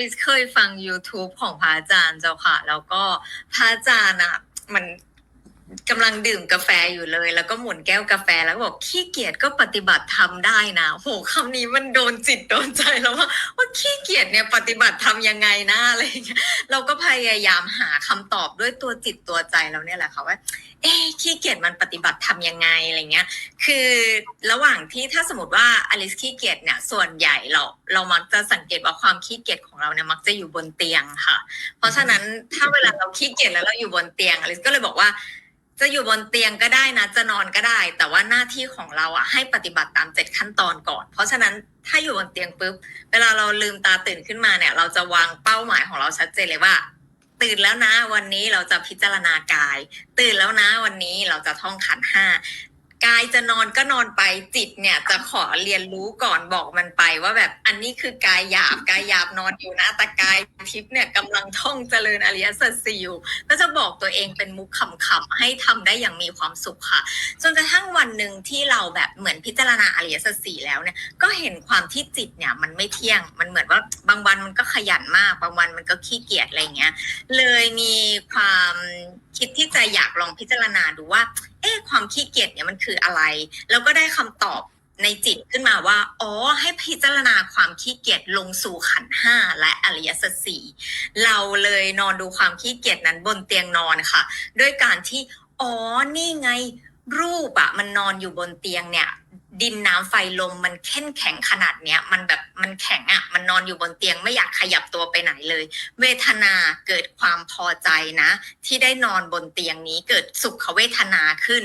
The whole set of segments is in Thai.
ลิสเคยฟัง YouTube ของพระอาจารย์เจ้าค่ะ แล้วก็พระอาจารย์อะ มัน กำลังดื่มกาแฟอยู่เลย แล้วก็หมุนแก้วกาแฟแล้วบอกขี้เกียจก็ปฏิบัติทำได้นะโหคำนี้มันโดนจิตโดนใจแล้วว่าว่าขี้เกียจเนี่ยปฏิบัติทำยังไงนะอะไรอย่างเงี้ยเราก็พยายามหาคำตอบด้วยตัวจิตตัวใจเราเนี่ยแหละค่ะว่า เอ๊ขี้เกียจมันปฏิบัติทำยังไงอะไรเงี้ย คือระหว่างที่ถ้าสมมติว่าอลิสขี้เกียจเนี่ยส่วนใหญ่เราเรามักจะสังเกตว่าความขี้เกียจของเราเนี่ยมักจะอยู่บนเตียงค่ะ เพราะฉะนั้นถ้าเวลาเราขี้เกียจแล้วเราอยู่บนเตียงอลิสก็เลยบอกว่า จะอยู่บนเตียงก็ได้นะ จะนอนก็ได้ แต่ว่าหน้าที่ของเราอะให้ปฏิบัติตามเจ็ดขั้นตอนก่อน เพราะฉะนั้นถ้าอยู่บนเตียงปุ๊บ เวลาเราลืมตาตื่นขึ้นมาเนี่ย เราจะวางเป้าหมายของเราชัดเจนเลยว่า ตื่นแล้วนะ วันนี้เราจะพิจารณากาย ตื่นแล้วนะวันนี้เราจะท่องขันห้า กายจะนอนก็นอนไปจิตเนี่ยจะขอเรียนรู้ก่อนบอกมันไปว่าแบบอันนี้คือกายหยาบกายหยาบนอนอยู่นะแต่กายทิพย์เนี่ยกำลังท่องเจริญอริยสัจสี่อยู่ก็จะบอกตัวเองเป็นมุกขำๆให้ทำได้อย่างมีความสุขค่ะ จนกระทั่งวันหนึ่งที่เราแบบเหมือนพิจารณาอริยสัจสี่แล้วเนี่ยก็เห็นความที่จิตเนี่ยมันไม่เที่ยงมันเหมือนว่าบางวันมันก็ขยันมากบางวันมันก็ขี้เกียจอะไรเงี้ยเลยมีความคิดที่จะอยากลองพิจารณาดูว่า เอ๊ะความขี้เกียจเนี่ยมันคืออะไร แล้วก็ได้คำตอบในจิตขึ้นมาว่า อ๋อ ให้พิจารณาความขี้เกียจลงสู่ขันห้าและอริยสัจสี่เราเลยนอนดูความขี้เกียจนั้นบนเตียงนอนค่ะ ด้วยการที่ อ๋อ นี่ไง รูปอะมันนอนอยู่บนเตียงเนี่ย ดินน้ำไฟลมมันเข้นแข็งขนาดเนี้ย มันแบบมันแข็งอะมันนอนอยู่บนเตียงไม่อยากขยับตัวไปไหนเลย เวทนาเกิดความพอใจนะ ที่ได้นอนบนเตียงนี้เกิดสุขเวทนาขึ้น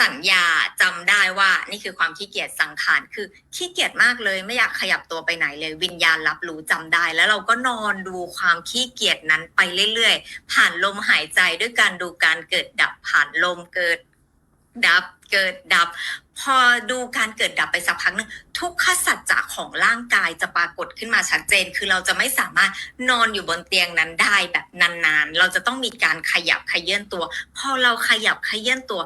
สัญญาจำได้ว่านี่คือความขี้เกียจสังขารคือขี้เกียจมากเลย ไม่อยากขยับตัวไปไหนเลย วิญญาณรับรู้จำได้ แล้วเราก็นอนดูความขี้เกียจนั้นไปเรื่อยๆ ผ่านลมหายใจด้วยการดูการเกิดดับผ่านลมเกิด ดับเกิดดับ พอดูการเกิดดับไปสักพักหนึงทุกขสัจจะของร่างกายจะปรากฏขึ้นมาชัดเจน คือเราจะไม่สามารถนอนอยู่บนเตียงนั้นได้แบบนานๆ เราจะต้องมีการขยับขยื่นตัว พอเราขยับขยื่นตัว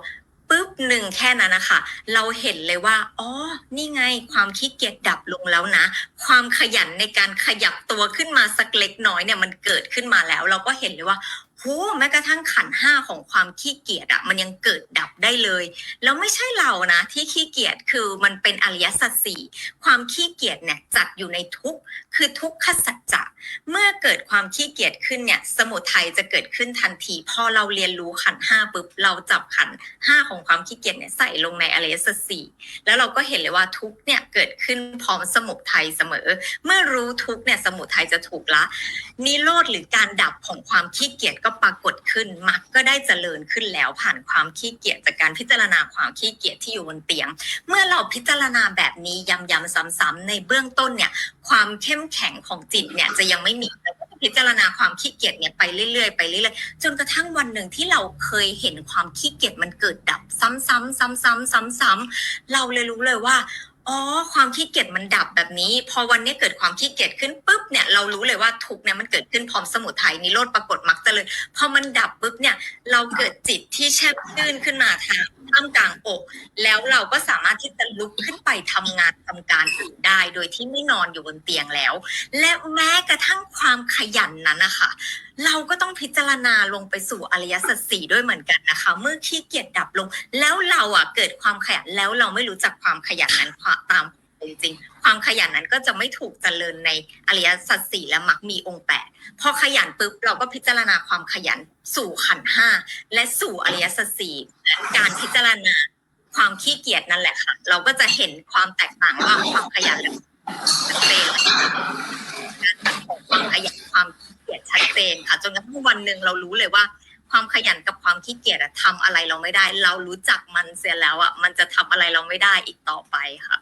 ปุ๊บหนึ่งแค่นั้นนะคะเราเห็นเลยว่าอ๋อนี่ไงความขี้เกียจดับลงแล้วนะ ความขยันในการขยับตัวขึ้นมาสักเล็กน้อยเนี่ยมันเกิดขึ้นมาแล้ว เราก็เห็นเลยว่า โหแม้กระทั่งขันห้าของความขี้เกียจอะมันยังเกิดดับได้เลย แล้วไม่ใช่เรานะ ที่ขี้เกียจคือมันเป็นอริยสัจสี่ความขี้เกียจเนี่ยจัดอยู่ในทุกคือทุกขสัจจะเมื่อเกิดความขี้เกียจขึ้นเนี่ย สมุทัยจะเกิดขึ้นทันที พอเราเรียนรู้ขันห้าปุ๊บเราจับขันห้าของความขี้เกียจเนี่ยใส่ลงในอริยสัจสี่แล้วเราก็เห็นเลยว่าทุกเนี่ยเกิดขึ้นพร้อมสมุทัยเสมอ เมื่อรู้ทุกเนี่ยสมุทัยจะถูกละนิโรธหรือการดับของความขี้เกียจก็ปรากฏขึ้นมรรคก็ได้เจริญขึ้นแล้วผ่านความขี้เกียจจากการพิจารณาความขี้เกียจที่อยู่บนเตียง เมื่อเราพิจารณาแบบนี้ย้ำๆซ้ำๆในเบื้องต้นเนี่ย ความเข้มแข็งของจิตเนี่ยจะยังไม่มีพิจารณาความขี้เกียจเนี่ยไปเรื่อยๆไปเรื่อยๆจนกระทั่งวันหนึ่งที่เราเคยเห็นความขี้เกียจมันเกิดดับ ซ้ำๆซ้ำๆซ้ำๆเราเลยรู้เลยว่า อ๋อความขี้เกียจมันดับแบบนี้ พอวันนี้เกิดความขี้เกียจขึ้นปุ๊บเนี่ยเรารู้เลยว่าทุกเนี่ยมันเกิดขึ้นพร้อมสมุทัยนิโรธปรากฏมักจะเลยพอมันดับปุ๊บเนี่ย เราเกิดจิตที่แช่มชื่นขึ้นมาทาง ท่ามกลางอก แล้วเราก็สามารถที่จะลุกขึ้นไปทำงานทำการอื่นได้ โดยที่ไม่นอนอยู่บนเตียงแล้ว และแม้กระทั่งความขยันนั้นนะคะเราก็ต้องพิจารณาลงไปสู่อริยสัจสี่ด้วยเหมือนกันนะคะ เมื่อขี้เกียจดับลง แล้วเราอะเกิดความขยันแล้วเราไม่รู้จักความขยันนั้นตาม จริงๆ ความขยันนั้นก็จะไม่ถูกเจริญในอริยสัจสี่และมักมีองค์แปดพอขยันปุ๊บเราก็พิจารณาความขยันสู่ขันห้าและสู่อริยสัจสี่การพิจารณาความขี้เกียจนั่นแหละค่ะ เราก็จะเห็นความแตกต่างว่าความขยันชัดเจนการตัดของความขยันความขี้เกียจชัดเจนค่ะจนกระทั่งวันหนึ่งเรารู้เลยว่า ความขยันกับความขี้เกียจอะทำอะไรเราไม่ได้ เรารู้จักมันเสียแล้วอะมันจะทำอะไรเราไม่ได้อีกต่อไปค่ะ